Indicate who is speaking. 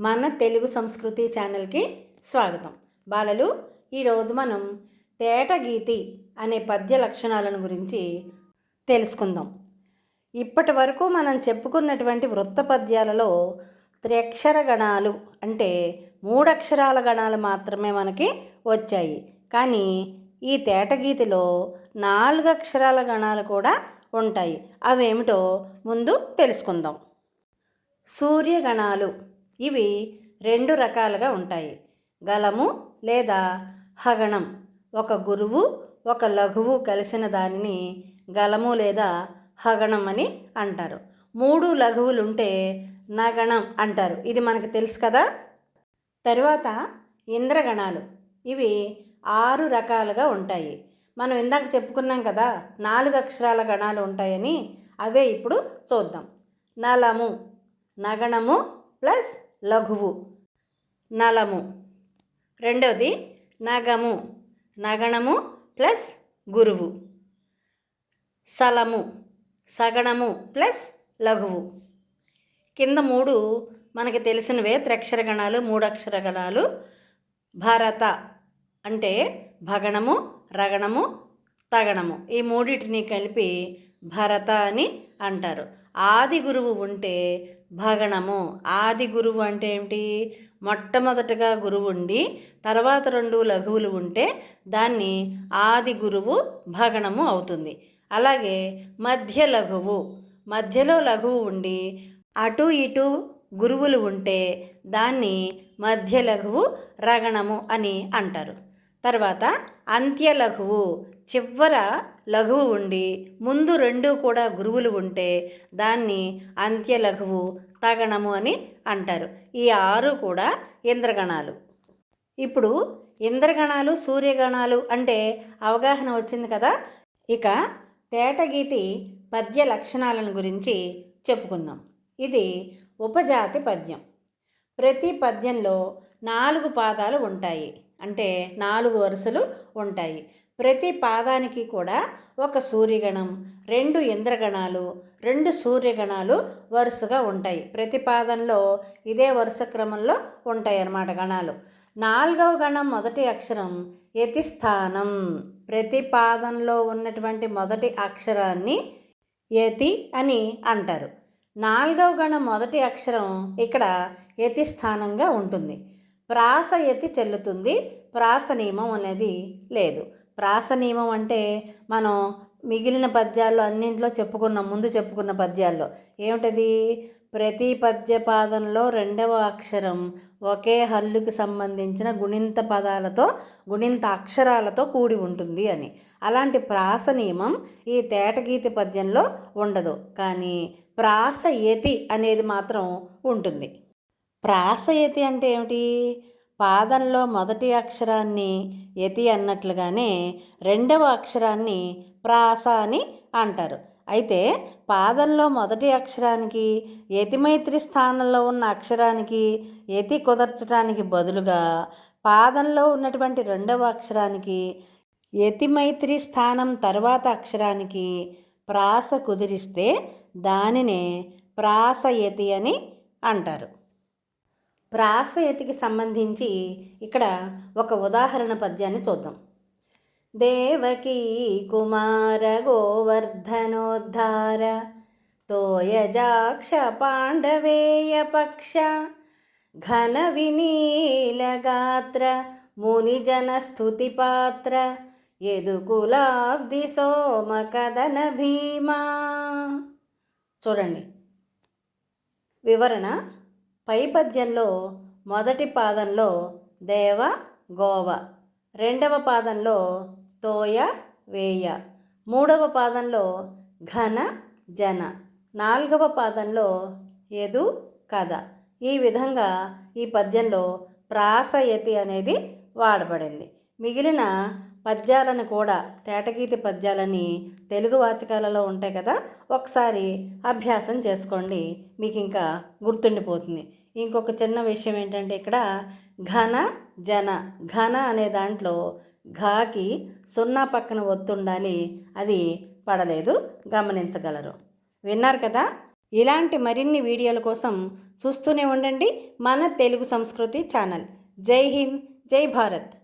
Speaker 1: మన తెలుగు సంస్కృతి ఛానల్కి స్వాగతం. బాలలు ఈరోజు మనం తేటగీతి అనే పద్య లక్షణాలను గురించి తెలుసుకుందాం. ఇప్పటి వరకు మనం చెప్పుకున్నటువంటి వృత్త పద్యాలలో త్రక్షర గణాలు అంటే మూడక్షరాల గణాలు మాత్రమే మనకి వచ్చాయి. కానీ ఈ తేటగీతిలో నాలుగు అక్షరాల గణాలు కూడా ఉంటాయి. అవేమిటో ముందు తెలుసుకుందాం. సూర్యగణాలు ఇవి రెండు రకాలుగా ఉంటాయి. గలము లేదా హగణం. ఒక గురువు ఒక లఘువు కలిసిన దానిని గలము లేదా హగణం అని అంటారు. మూడు లఘువులుంటే నగణం అంటారు. ఇది మనకు తెలుసు కదా? తరువాత ఇంద్రగణాలు. ఇవి ఆరు రకాలుగా ఉంటాయి. మనం ఇందాక చెప్పుకున్నాం కదా నాలుగు అక్షరాల గణాలు ఉంటాయని అవే ఇప్పుడు చూద్దాం. నలము నగణము ప్లస్ లఘువు. నలము. రెండవది నగము. నగణము ప్లస్ గురువు. సలము. సగణము ప్లస్ లఘువు. కింద మూడు మనకి తెలిసినవే త్రక్షర గణాలు మూడక్షర గణాలు భరత అంటే భగణము రగణము తగణము. ఈ మూడింటిని కలిపి భరత అని అంటారు. ఆది గురువు ఉంటే భగణము. ఆది గురువు అంటే ఏమిటి? మొట్టమొదటగా గురువు ఉండి తర్వాత రెండు లఘువులు ఉంటే దాన్ని ఆది గురువు భగణము అవుతుంది. అలాగే మధ్య లఘువు. మధ్యలో లఘువు ఉండి అటు ఇటు గురువులు ఉంటే దాన్ని మధ్య లఘువు రగణము అని అంటారు. తర్వాత అంత్య లఘువు చివర లఘువు ఉండి ముందు రెండు కూడా గురువులు ఉంటే దాన్ని అంత్య లఘువు తగణము అని అంటారు. ఈ ఆరు కూడా ఇంద్రగణాలు. ఇప్పుడు ఇంద్రగణాలు సూర్యగణాలు అంటే అవగాహన వచ్చింది కదా? ఇక తేటగీతి పద్య లక్షణాలను గురించి చెప్పుకుందాం. ఇది ఉపజాతి పద్యం. ప్రతి పద్యంలో నాలుగు పాదాలు ఉంటాయి. అంటే నాలుగు వరుసలు ఉంటాయి. ప్రతి పాదానికి కూడా ఒక సూర్యగణం రెండు ఇంద్రగణాలు రెండు సూర్యగణాలు వరుసగా ఉంటాయి. ప్రతి పాదంలో ఇదే వరుస క్రమంలో ఉంటాయి అన్నమాట గణాలు. నాలుగవ గణం మొదటి అక్షరం యతిస్థానం. ప్రతి పాదంలో ఉన్నటువంటి మొదటి అక్షరాన్ని యతి అని అంటారు. నాలుగవ గణం మొదటి అక్షరం ఇక్కడ యతి స్థానంగా ఉంటుంది. ప్రాస యతి చెల్లుతుంది. ప్రాస నియమం అనేది లేదు. ప్రాస నియమం అంటే మనం మిగిలిన పద్యాల్లో అన్నింటిలో చెప్పుకున్న ముందు చెప్పుకున్న పద్యాల్లో. ఏమిటది? ప్రతి పద్యపాదంలో రెండవ అక్షరం ఒకే హల్లుకి సంబంధించిన గుణింత పదాలతో గుణింత అక్షరాలతో కూడి ఉంటుంది అని. అలాంటి ప్రాస నియమం ఈ తేటగీతి పద్యంలో ఉండదు. కానీ ప్రాసయతి అనేది మాత్రం ఉంటుంది. ప్రాసయతి అంటే ఏమిటి? పాదంలో మొదటి అక్షరాన్ని యతి అన్నట్లుగానే రెండవ అక్షరాన్ని ప్రాస అని అంటారు. అయితే పాదంలో మొదటి అక్షరానికి యతిమైత్రి స్థానంలో ఉన్న అక్షరానికి యతి కుదర్చడానికి బదులుగా పాదంలో ఉన్నటువంటి రెండవ అక్షరానికి యతిమైత్రి స్థానం తర్వాత అక్షరానికి ప్రాస కుదిరిస్తే దానినే ప్రాసయతి అని అంటారు. ప్రాసయతికి సంబంధించి ఇక్కడ ఒక ఉదాహరణ పద్యాన్ని చూద్దాం. దేవకీ కుమార గోవర్ధనోద్ధార తోయజాక్ష పాండవేయ పక్ష ఘన వినీలగాత్ర మునిజన స్థుతిపాత్ర సోమ కదన భీమా. చూడండి. వివరణ పై పద్యంలో మొదటి పాదంలో దేవ గోవ. రెండవ పాదంలో తోయ వేయ. మూడవ పాదంలో ఘన జన. నాలుగవ పాదంలో ఎదు కథ ఈ విధంగా ఈ పద్యంలో ప్రాసయతి అనేది వాడబడింది. మిగిలిన పద్యాలను కూడా తేటగీతి పద్యాలని తెలుగు వాచకాలలో ఉంటాయి కదా ఒకసారి అభ్యాసం చేసుకోండి. మీకు ఇంకా గుర్తుండిపోతుంది. ఇంకొక చిన్న విషయం ఏంటంటే ఇక్కడ ఘన జన. ఘన అనే దాంట్లో ఘాకి సున్నా పక్కన ఒత్తుండాలి. అది పడలేదు గమనించగలరు. విన్నారు కదా? ఇలాంటి మరిన్ని వీడియోల కోసం చూస్తూనే ఉండండి మన తెలుగు సంస్కృతి ఛానల్. జై హింద్ జై భారత్.